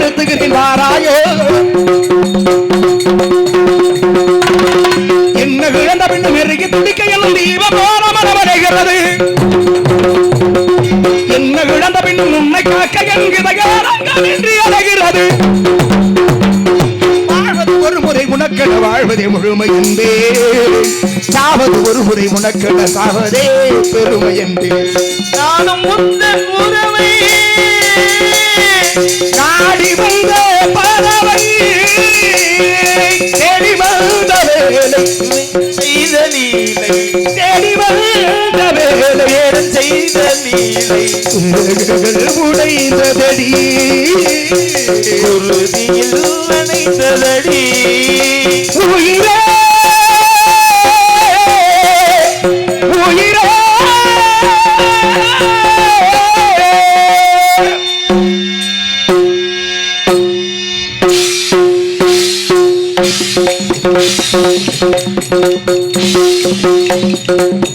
கொதிக்கிறது என்ன இழந்த பின்னும் எருகி துடிக்கையிலும் தீப போல மனம் அடைகிறது வாழ்வதே முழுமை என்பே. சாவது ஒரு முறை உனக்கென சாவதே பெருமை என்பே. நானும் உறவை. நாடி வந்த பறவை. தேடி வந்த வேலை. செய்த நீலை தேடி வந்த வேலை. செய்த நீலை உடைந்ததடி. குருதியில் அணைத்ததடி உயிரே உயிரே.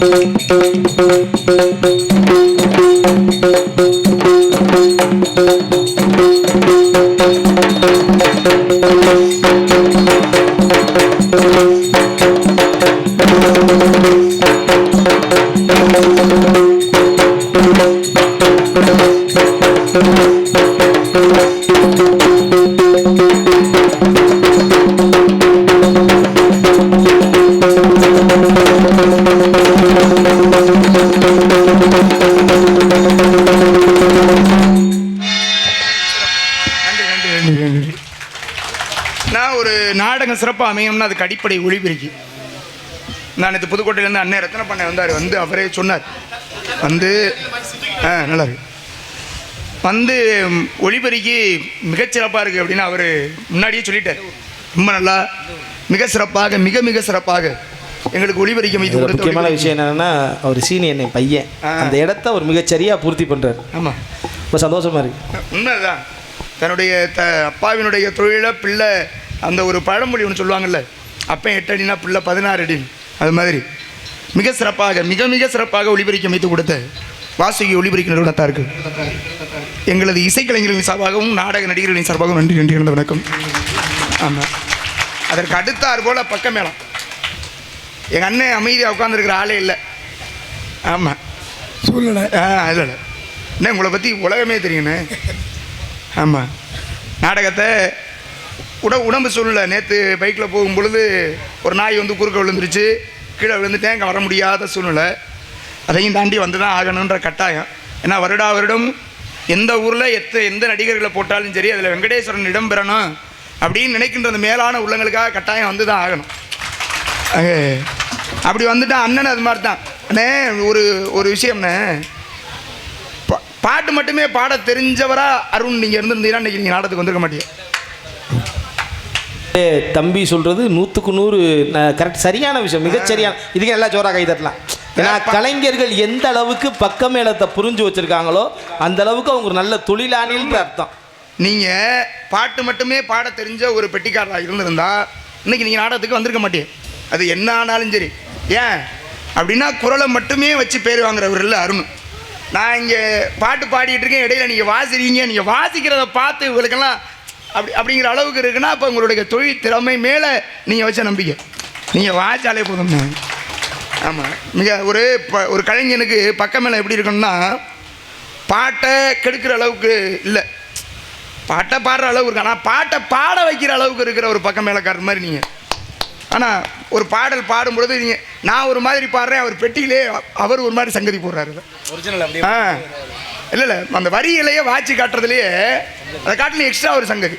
நன்றி அதுக்கு அடிப்படை ஒளிபெருக்கி நான் இது புதுக்கோட்டையிலேருந்து அண்ணன் ரத்ன பண்ண வந்தார். வந்து அவரே சொன்னார். வந்து ஆ நல்லா இருக்கு. வந்து ஒளிபெருக்கி மிகச்சிறப்பாக இருக்குது அப்படின்னு அவர் முன்னாடியே சொல்லிட்டார். ரொம்ப நல்லா மிக சிறப்பாக மிக மிக சிறப்பாக எங்களுக்கு ஒளிபெருக்கி அமைத்து முக்கியமான விஷயம் என்னன்னா அவர் சீனியர் என் பையன். அந்த இடத்த அவர் மிகச்சரியா பூர்த்தி பண்றாரு. ஆமாம் ரொம்ப சந்தோஷமா இருக்கு. உண்மைதான். தன்னுடைய த அப்பாவினுடைய தொழிலை பிள்ளை அந்த ஒரு பழமொழி ஒன்று சொல்லுவாங்கல்ல அப்பன் எட்டு அடினா பிள்ளை பதினாறு அடி அது மாதிரி. மிக சிறப்பாக மிக மிக சிறப்பாக ஒளிபரிக்க அமைத்து கொடுத்த வாசுகி ஒளிபரிக்க நிறுவனத்தாருக்கு. எங்களது இசைக்கலைஞர்களின் சார்பாகவும் நாடக நடிகர்களின் சார்பாகவும் நன்றி நன்றி இருந்த வணக்கம். ஆமாம் அதற்கு அடுத்தார் போல பக்க மேளம். எங்கள் அண்ணன் அமைதியாக உட்காந்துருக்கிற ஆளே இல்லை. ஆமாம் சூழ்நிலை ஆ இல்லை இல்லை. அண்ணே உங்களை பற்றி உலகமே தெரியுண்ணே ஆமாம் நாடகத்தை உட உடம்பு சூழ்நிலை. நேற்று பைக்கில் போகும் பொழுது ஒரு நாய் வந்து குறுக்க விழுந்துருச்சு. கீழே விழுந்துட்டேன் அங்கே வர முடியாத சூழ்நிலை. அதையும் தாண்டி வந்து தான் ஆகணுன்ற கட்டாயம். ஏன்னா வருடா வருடம் எந்த ஊரில் எத்த எந்த நடிகர்களை போட்டாலும் சரி அதில் வெங்கடேஸ்வரன் இடம் பெறணும் அப்படின்னு நினைக்கின்ற அந்த மேலான உள்ளங்களுக்காக கட்டாயம் வந்து தான் ஆகணும் அப்படி வந்துட்டான் அண்ணன் அது மாதிரி தான் அண்ணே ஒரு ஒரு விஷயம்ண்ணே பா- பாட்டு மட்டுமே பாட தெரிஞ்சவராக அருண் நீங்கள் இருந்திருந்தீங்கன்னா இன்றைக்கி நீங்கள் நாடகத்துக்கு வந்திருக்க மாட்டீங்க. தம்பி சொல்றது நூற்றுக்கு நூறு கரெக்ட் சரியான விஷயம் மிகச்சரியான இதுக்கு நல்லா ஜோரா கை தட்டலாம். ஏன்னா கலைஞர்கள் எந்த அளவுக்கு பக்க மேளத்தை புரிஞ்சு வச்சிருக்காங்களோ அந்த அளவுக்கு அவங்க ஒரு நல்ல தொழிலாளின்ற அர்த்தம். நீங்கள் பாட்டு மட்டுமே பாட தெரிஞ்ச ஒரு பெட்டிக்காரராக இருந்திருந்தா இன்னைக்கு நீங்கள் நாடகத்துக்கு வந்திருக்க மாட்டீங்க அது என்ன ஆனாலும் சரி. ஏன்? அப்படின்னா குரலை மட்டுமே வச்சு பேர் வாங்குறவர் இல்லை அருண். நான் இங்கே பாட்டு பாடிட்டு இருக்கேன் இடையில நீங்கள் வாசிறீங்க நீங்கள் வாசிக்கிறத பார்த்து இவங்களுக்கெல்லாம் அப்படி அப்படிங்கிற அளவுக்கு இருக்குன்னா அப்போ உங்களுடைய தொழில் திறமை மேலே நீங்கள் வச்ச நம்பிக்கை. நீங்கள் வாச்சாலே போதும். ஆமாம் மிக ஒரு ப- ஒரு கலைஞனுக்கு பக்கம் மேலே எப்படி இருக்கணும்னா பாட்டை கெடுக்கிற அளவுக்கு இல்லை. பாட்டை பாடுற அளவுக்கு இருக்கு. ஆனால் பாட்டை பாட வைக்கிற அளவுக்கு இருக்கிற ஒரு பக்கம் மேலக்காரர் மாதிரி நீங்கள் ஆனால் ஒரு பாடல் பாடும்பொழுது நீங்கள் நான் ஒரு மாதிரி பாடுறேன் அவர் பெட்டியிலே அவர் ஒரு மாதிரி சங்கதி போடுறாரு. ஒரிஜினல் ஆ. இல்லை இல்லை. அந்த வரியிலேயே வாட்சி காட்டுறதுலையே அதை காட்டிலும் எக்ஸ்ட்ரா ஒரு சங்கதி.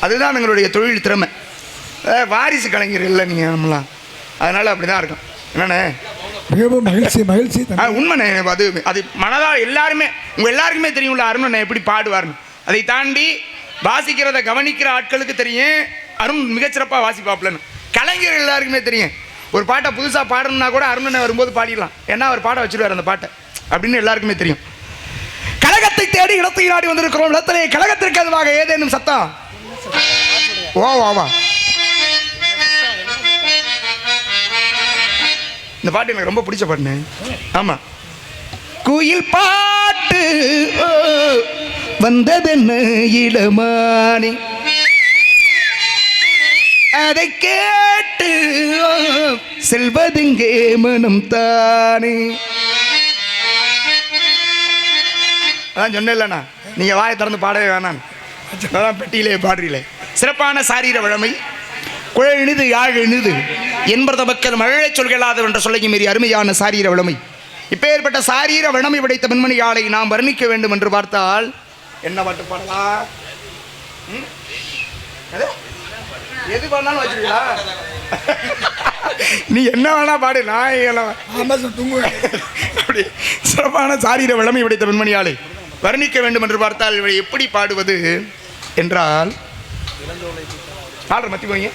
அதுதான் எங்களுடைய தொழில் திறமை. வாரிசு கலைஞர் இல்லை நீங்கள் நம்மளாம் அதனால் அப்படி தான் இருக்கும். என்னண்ணே? மிகவும் மகிழ்ச்சி மகிழ்ச்சி. உண்மைண்ணே. அது அது மனதால் எல்லாருமே உங்கள் எல்லாருக்குமே தெரியும்ல அருண் எப்படி பாடுவார்னு. அதை தாண்டி வாசிக்கிறத கவனிக்கிற ஆட்களுக்கு தெரியும். அருண் மிகச்சிறப்பாக வாசிப்பாப்லன்னு கலைஞர் எல்லாருக்குமே தெரியும். ஒரு பாட்டை புதுசாக பாடணும்னா கூட அருணனை வரும்போது பாடிடலாம். ஏன்னா அவர் பாட வச்சிருவார் அந்த பாட்டை. அப்படின்னு எல்லாருக்குமே தெரியும். கழகத்தை தேடி இடத்தை நாடி வந்திருக்கிறோம். இடத்திலே கழகத்திற்கு அதுவாக ஏதேனும் சத்தம் ஓ வா வா. இந்த பாட்டு எனக்கு ரொம்ப பிடிச்ச பாட்டு ஆமா. குயில் பாட்டு ஓ, வந்ததென்ன இளமானி? அதை கேட்டு செல்வதுங்கே செல்வதெங்கே மனம் தானே? அதான் சொன்னேன்லண்ணா. நீங்கள் வாயை திறந்து பாடவே வேணாம். அதான் பெட்டியிலே பாடுறீங்களே சிறப்பான சாரீர வழமை. குழல் இனிது யாழ் இனிது. என்பத மக்கள் மழலை சொல்களாது என்ற சொல்லையும் மீறி அருமையான சாரீர வழமை. இப்பேற்பட்ட சாரீர வழமை படைத்த பெண்மணியாளை நாம் வர்ணிக்க வேண்டும் என்று பார்த்தால் என்ன பாட்டு பாடலாம்? எது? பண்ணாலும் வச்சுருக்கா நீ என்ன வேணா பாடு நான் தூங்குவேன். அப்படி சிறப்பான சாரீர வளமை படைத்த பெண்மணியாளை வர்ணிக்க வேண்டும் என்று பார்த்தால் இவளை எப்படி பாடுவது என்றால் பாடுற மத்தி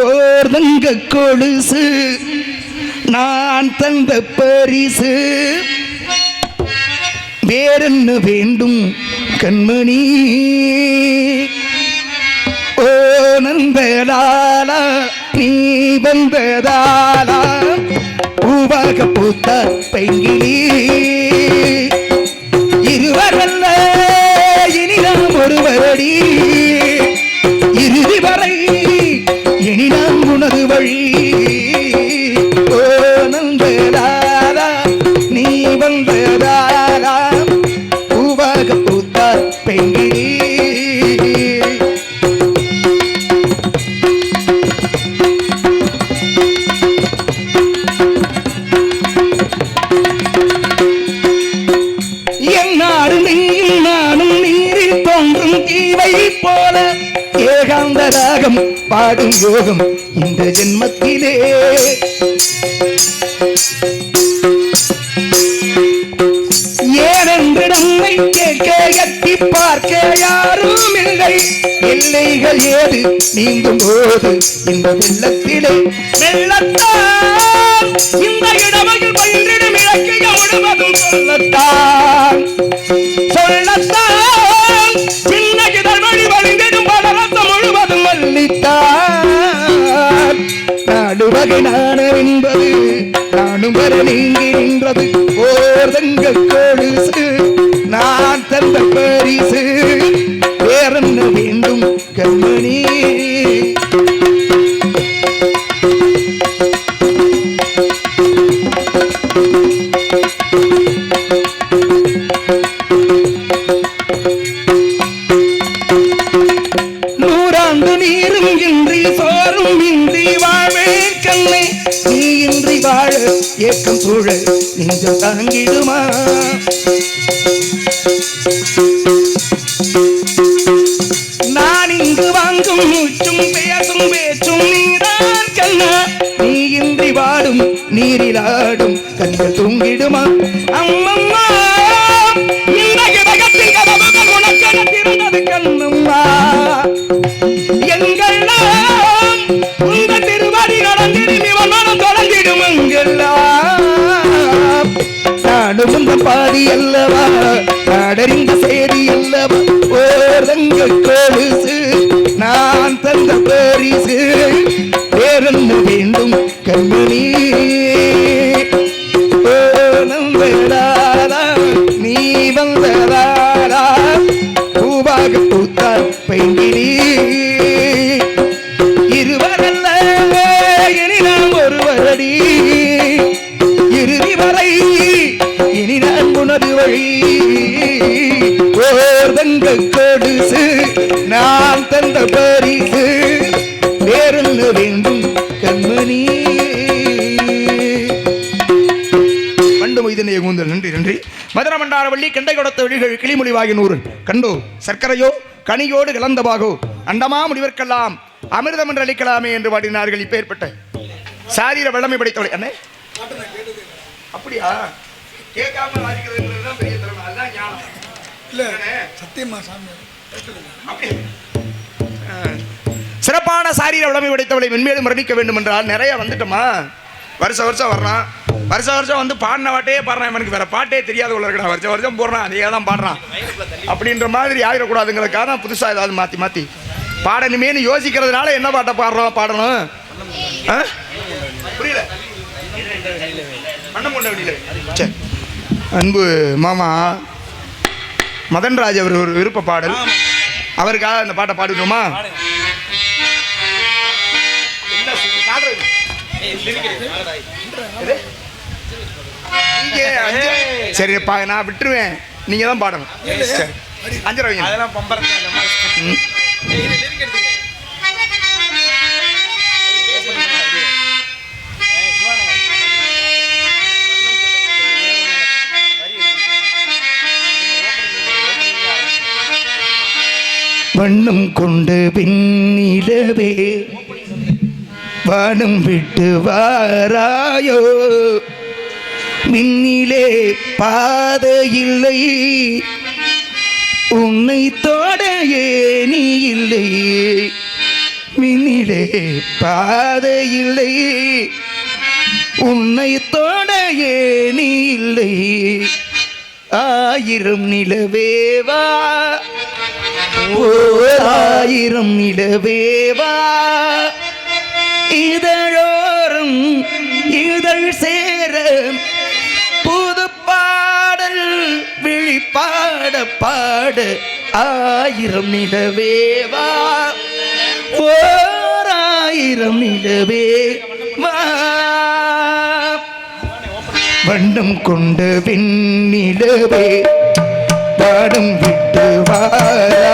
ஓர் தங்க கொலுசு நான் தந்த பரிசு. வேறென்ன வேண்டும் கண்மணி? ஓ நந்தலாலா நீ வந்ததாலா? பூவாக பூத்த பெங்கிலி இருவரல்ல இனி நாம் ஒருவரடி. இறுதி வரை இனி நாம் உனது வழி. ராகம் பாடும் யோகம் இந்த ஜென்மத்திலே. ஏனென்று கேட்க எட்டி பார்க்க யாரும் இல்லை. எல்லைகள் ஏது நீங்கும் போது இந்த வெள்ளத்திலே. வெள்ளத்தான் இந்த இடமையில் பயிரிடும் இலக்கிய முழுவதும் சொல்லத்தான் நாடு கண்கள் அம்மம்மா இந்த இதயத்தின் கதவுகள் உனக்கென திறந்தது கண்ணம்மா எங்கெல்லாம் உங்க திருவடி நடந்திடும் இவன் மனம் எங்கெல்லாம்? நானும் இந்த பாதி அல்லவா? நாடறிந்த அல்லவா? ஓரங்க கொலுசு நான் தந்த பரிசு. தந்த பரிசு வேறென்ன வேண்டும் கண்மணி. பண்டு மொய்தனைய கூந்தல் நன்றி நன்றி. மதுரமண்டார வள்ளி கெண்டை கொடுத்த விழிகள் கிளிமொழிவாகி நூறு கண்டோ சர்க்கரையோ கனியோடு கலந்தபாகோ அண்டமா முடிவர்க்கெல்லாம் அமிர்தம் என்று அளிக்கலாமே என்று பாடினார்கள் இப்பேற்பட்ட சாரீர வல்லமை படைத்தவளை. அண்ணே. அப்படியா? கேட்காம வாசிக்கிறதுன்றது தான் பெரிய திறமை. அதுதான் ஞானம். இல்லை சத்தியமா சாமி. அப்படி ஆ. சிறப்பான சாரீர உடமை உடைத்தவளை மென்மேலும் வர்ணிக்க வேண்டும் என்றால் நிறைய வந்துட்டோமா? வருஷம் வருஷம் வர்றான். வருஷம் வருஷம் வந்து பாடின பாட்டே பாடுறான் இவனுக்கு. வேற பாட்டே தெரியாத உள்ள வருஷம் வருஷம் போடுறான். அதே தான் பாடுறான். அப்படின்ற மாதிரி ஆயிடக்கூடாதுங்கிறதுக்காக தான் புதுசாக ஏதாவது மாற்றி மாற்றி பாடணுமேனு யோசிக்கிறதுனால என்ன பாட்டை பாடுறோம்? பாடணும்? புரியல. சரி அன்பு மாமா மதன்ராஜ் அவர் ஒரு விருப்ப பாடல். அவருக்காக அந்த பாட்டை பாடிடுவோமா நீங்க அஞ்சு- சரி பா நான் விட்டுருவேன். நீங்க தான் பாடணும். அஞ்சரை வைங்க. அதெல்லாம் பம்பரம். வண்ணம் கொண்டு பின்னிலவே வானம் விட்டு வாராயோ? மின்னிலே பாதை இல்லை. உன்னை தொட ஏனி இல்லை. மின்னிலே பாதை இல்லை. உன்னை தொட ஏனி இல்லை. ஆயிரம் நிலவேவா ஓர் ஆயிரம் நிலவேவா இதழோரம் இதழ் சேர புது பாடல் விழிப்பாட பாட ஆயிரம் நிலவேவா ஓர் ஆயிரம் நிலவேவா வண்ணம் கொண்ட வெண்ணிலவே பாடும் விட்டு வாராயோ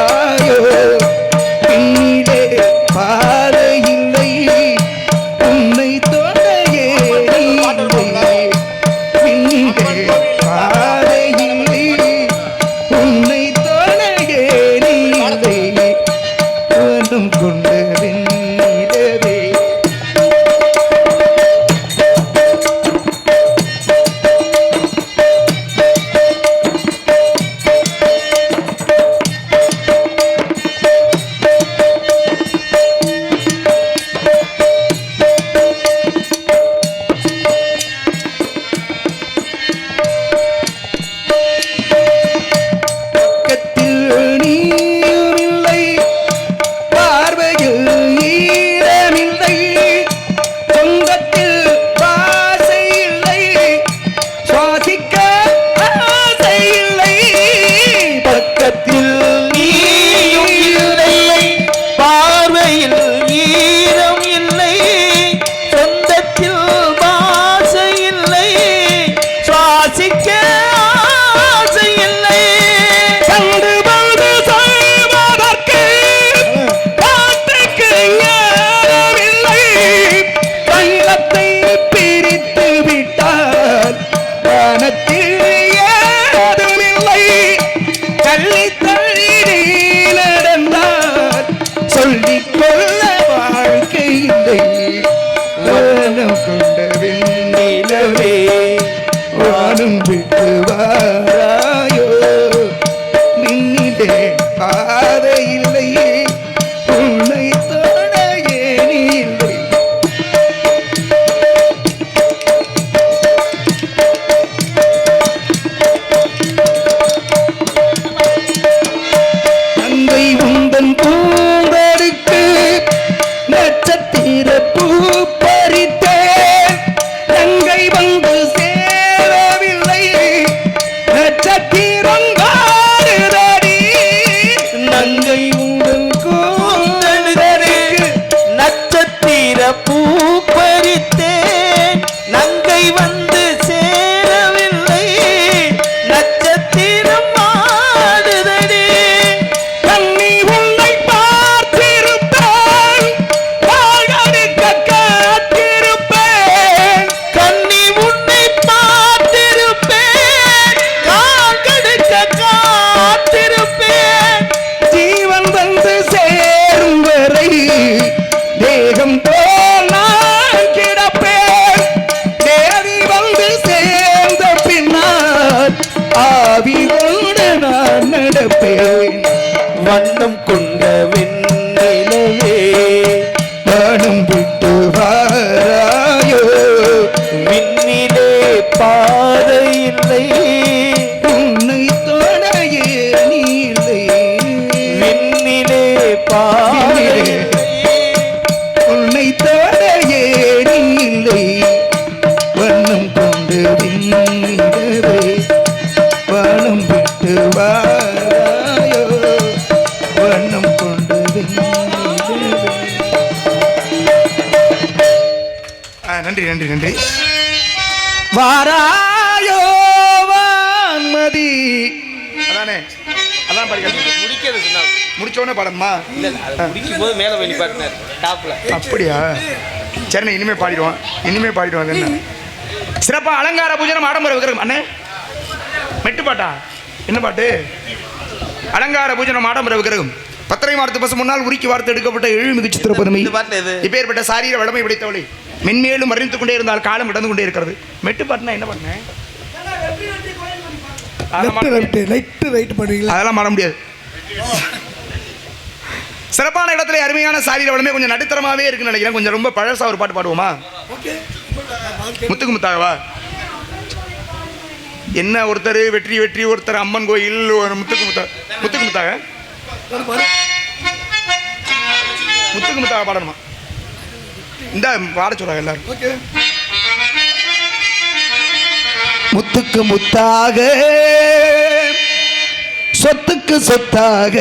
மனத்தில் வண்ணம் கொண்ட வெண்ணிலவே நன்றி நன்றி. வாராயோ வான்மதி. அதானே? அதான் பாடி முடிக்கிறது முடிச்சோடனே பாடணுமா? இல்ல இல்ல அது முடிக்கும் போது மேல பண்ணி பாட்டினார் டாப்ல அப்படியா சரிண்ணே இனிமே பாடிடுவோம். இனிமே பாடிடுவோம் அது என்ன? சிறப்பா அலங்கார பூஜனம் ஆடம்பர விக்கிரகம். அண்ணே மெட்டு பாட்டா? என்ன பாட்டு? அலங்கார பூஜனம் ஆடம்பர விக்கிரகம். பத்தரை மாதத்து பசு முன்னால் உருக்கி வார்த்து எடுக்கப்பட்ட எழுமிகு சித்திரப்பதுமை இந்த பாட்டு எது? இப்பேற்பட்ட சாரீர வளமை பிடித்தவளை மென்மேலும் அறிந்து கொண்டே இருந்தால் காலம் இடந்து கொண்டே இருக்கிறது. மெட்டு பாட்டுனா என்ன பண்ண லெஃப்ட் ரைட்டு லைட்டு ரைட்டு பண்ணுவீங்களா அதெல்லாம் மாற முடியாது. சிறப்பான இடத்துல அருமையான சாரீர வளமே கொஞ்சம் நடுத்தரமாவே இருக்குன்னு நினைக்கிறேன். கொஞ்சம் ரொம்ப பழசா ஒரு பாட்டு பாடுவோமா? முத்துக்கு முத்தாகவா என்ன ஒருத்தர் வெற்றி வெற்றி ஒருத்தர் அம்மன் கோயில் ஒரு முத்துக்கு முத்தா முத்துக்கு முத்தாக? முத்துக்கு முத்தாக பாடணுமா? இந்த பாட சொல்றாங்க எல்லாரும். ஓகே. முத்துக்கு முத்தாக சொத்துக்கு சொத்தாக.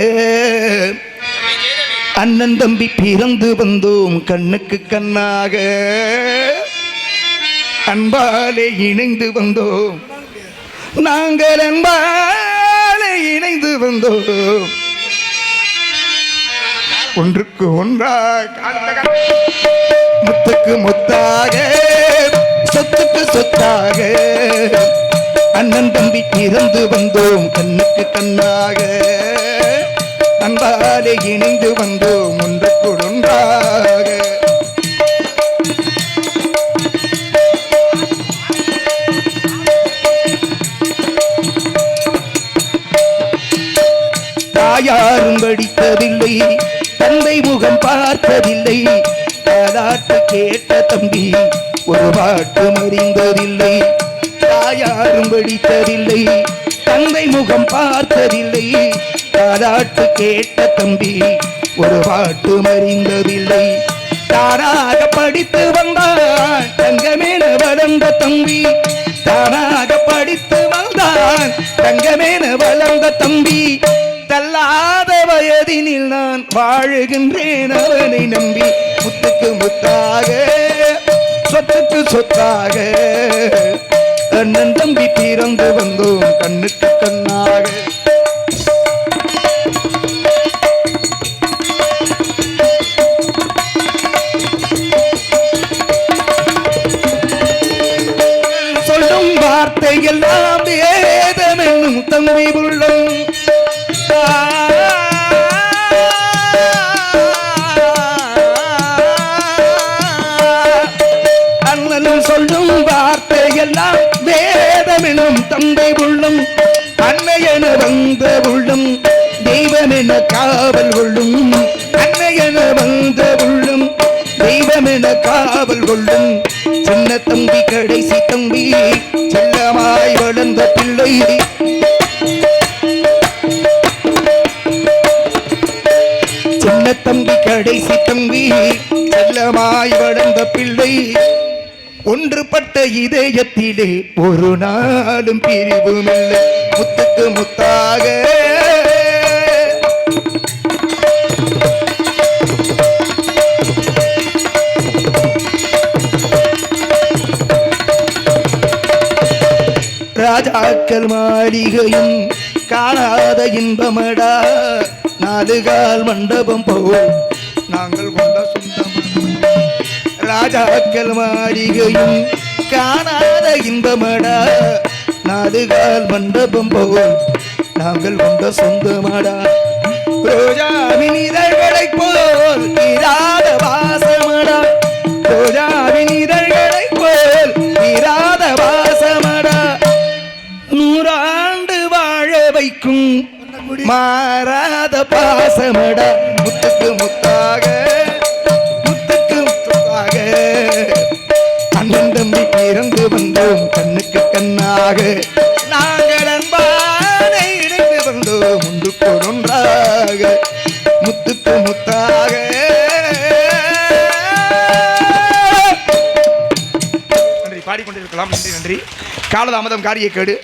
அண்ணன் தம்பி பிறந்து வந்தோம் கண்ணுக்கு கண்ணாக. அன்பாலே இணைந்து வந்தோம். நாங்கள் அன்பாலே இணைந்து வந்தோம். ஒன்றுக்கு ஒன்றாக முத்துக்கு முத்தாக சொத்துக்கு சொத்தாக. அண்ணன் தம்பி இறந்து வந்தோம் கண்ணுக்கு கண்ணாக. அன்பாலே இணைந்து வந்தோம் ஒன்று குடும்பாக தாயாரும் படித்ததில்லை தந்தை முகம் பார்த்ததில்லை தாலாட்டு கேட்ட தம்பி ஒரு பாட்டு அறிந்ததில்லை தாயாரும் படித்ததில்லை தந்தை முகம் பார்த்ததில்லை. தாலாட்டு கேட்ட தம்பி ஒரு பாட்டு அறிந்ததில்லை தானாக படித்து வந்தான் தங்கமேன வளர்ந்த தம்பி. தானாக படித்து வந்தான் தங்கமேன வளர்ந்த தம்பி. தள்ளாத வயதினில் நான் வாழுகின்றேன் அவனை நம்பி. முத்துக்கு முத்தாக சொத்துக்கு சொத்தாக. அண்ணன் தம்பி பிறந்து வந்தோம் கண்ணுக்கு கண்ணாக தந்தை உள்ளும் அன்னையன வந்த உள்ளும் தெய்வமென காவல் கொள்ளும். அன்னையன வந்த உள்ளும் தெய்வமென காவல் கொள்ளும். சின்ன தம்பி கடைசி தம்பி செல்லமாய் வளர்ந்த பிள்ளை. சின்ன தம்பி கடைசி தம்பி செல்லமாய் வளர்ந்த பிள்ளை. ஒன்றுபட்ட இதயத்திலே ஒரு நாளும் பிரிவுமில்லை. முத்துக்கு முத்தாக. ராஜாக்கள் மாளிகையும் காணாத இன்பமடா. நாலு கால் மண்டபம் போல் நாங்கள் ராஜாக்கள் மாளிகையும் காணாத இன்பமடா. நாடுகால் மண்டபம் போல் நாங்கள் கொண்ட சொந்தமடா. ரோஜாவின் இதழ்களை போல் இராத வாசமடா. ரோஜாவின் இதழ்களை போல் இராத வாசமடா. நூறாண்டு வாழ வைக்கும் மாறாத பாசமடா. முத்துக்கு முத்து இருந்து வந்தோம் கண்ணுக்கு கண்ணாக. நாங்கள் அன்பானை இணைந்து வந்தோம் ஒன்றுக்கு ஒன்றாக. முத்துக்கு முத்தாக. நன்றி. பாடிக்கொண்டிருக்கலாம். நன்றி நன்றி. காலதாமதம் காரிய கேடு.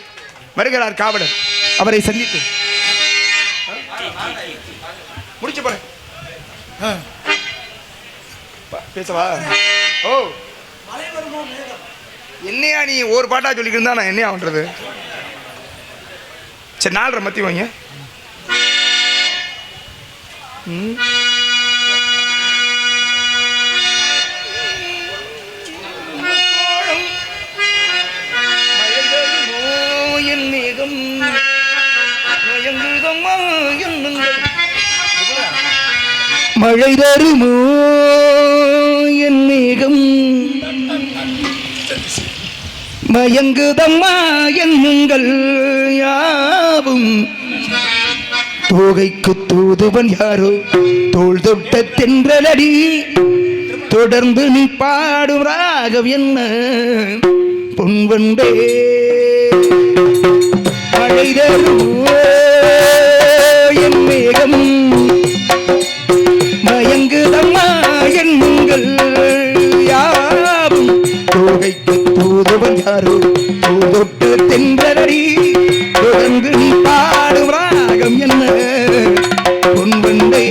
வருகிறார் காவலர். அவரை சந்தித்து. முடிச்சு போறேன். ஆ. ப- பேசவா? ஓ. மலை என்னையா நீ ஒரு பாட்டா சொல்லிக்கிட்டு இருந்தா நான் என்னையா பண்றது? சரி நாலரை மத்தி வாங்க. மழை தருமோ மயங்குதம்மா என்னுங்கள் யாவும். தோகைக்கு தூதுவன் யாரோ? தோல் தொட்ட தென்றலடி. தொடர்ந்து நீ பாடும் ராகம் என்ன? பொன்வண்டே அழைதரும் என் மேகம். தூதுவன் யாரோ தூதொட்டு தென்றலடி. தொடர்ந்து நீ பாடும் ராகம் என்ன? பொன்வண்டே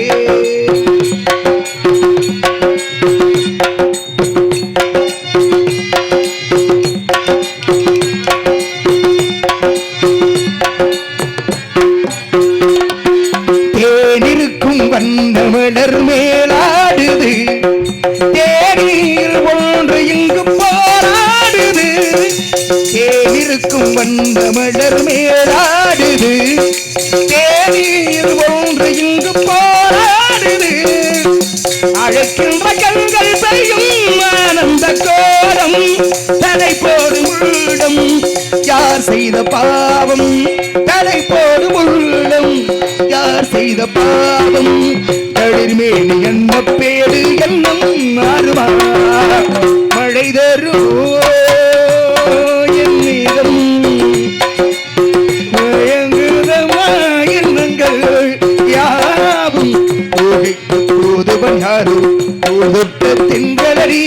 தேனிருக்கும் வண்ணமலர் மேலாடுது. தேநீர் ஒன்று இங்கு போராடுது தேனிருக்கும் மடர் மேலாடுது. தேநீர் ஒன்று இங்கு போராடுது. அழைக்கின்ற கண்கள் செய்யும் ஆனந்த கோலம். தலை போடும் உள்ளம் யார் செய்த பாவம்? தலை போடும் உள்ளம் யார் செய்த பாவம்? தளிர்மேனி என்ன பேடு என்னும் மாறுமா திங்களடி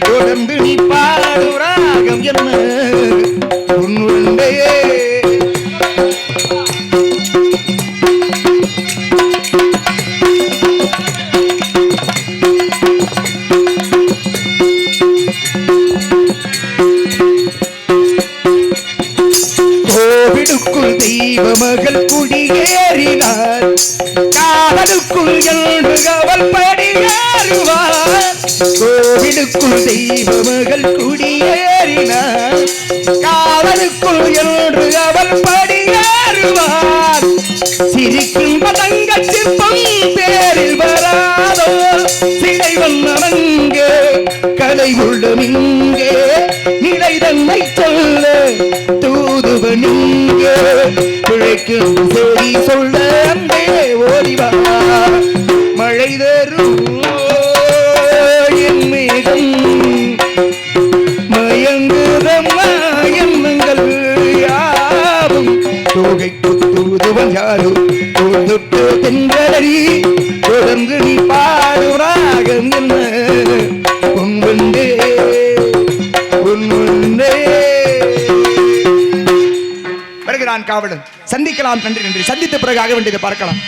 தொடர்ந்து நீ பாடும் ராகம் என்ன? இங்கே பிழைக்கும் செய்தி சொல்ல அன்பே ஓடிவா மழை தரும் என் மேகம். மயங்குதம்மா எண்ணங்கள் யாவும். தோகைக்கு தூதுவன் யாரும் தோல் தென்றலறி காவலன் சந்திக்கலாம். நன்றி நன்றி. சந்தித்த பிறகு ஆக வேண்டியதை பார்க்கலாம்.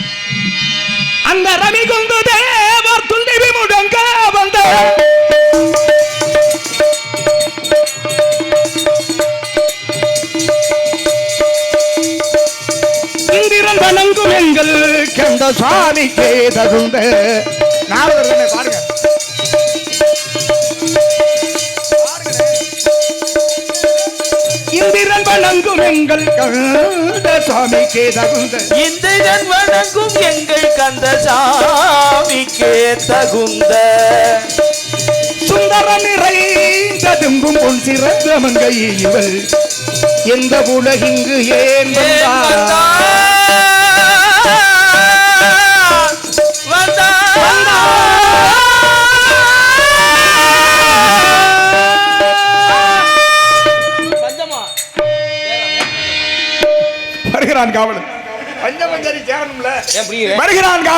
அந்த ரவி குந்து தேவர் துண்டிவி முடங்க வந்த இந்திரன் வணங்கும் எங்கள் கந்த சுவாமிக்கே தகுந்த நாரதர் பாருங்க. வணங்கும் எங்கள் கந்த சுவாமிக்கே தகுந்த இந்திரன் வணங்கும் எங்கள் கந்த சாமிக்கே தகுந்த சுந்தர நிறைந்ததுங்கும் பொன் சிறந்த மங்கை இவள் எந்த உலகிங்கு ஏன் வருகிறான் காவலன். பஞ்சமஞ்சரி சேரணும்ல. எப்படி வருகிறான் காவலன்.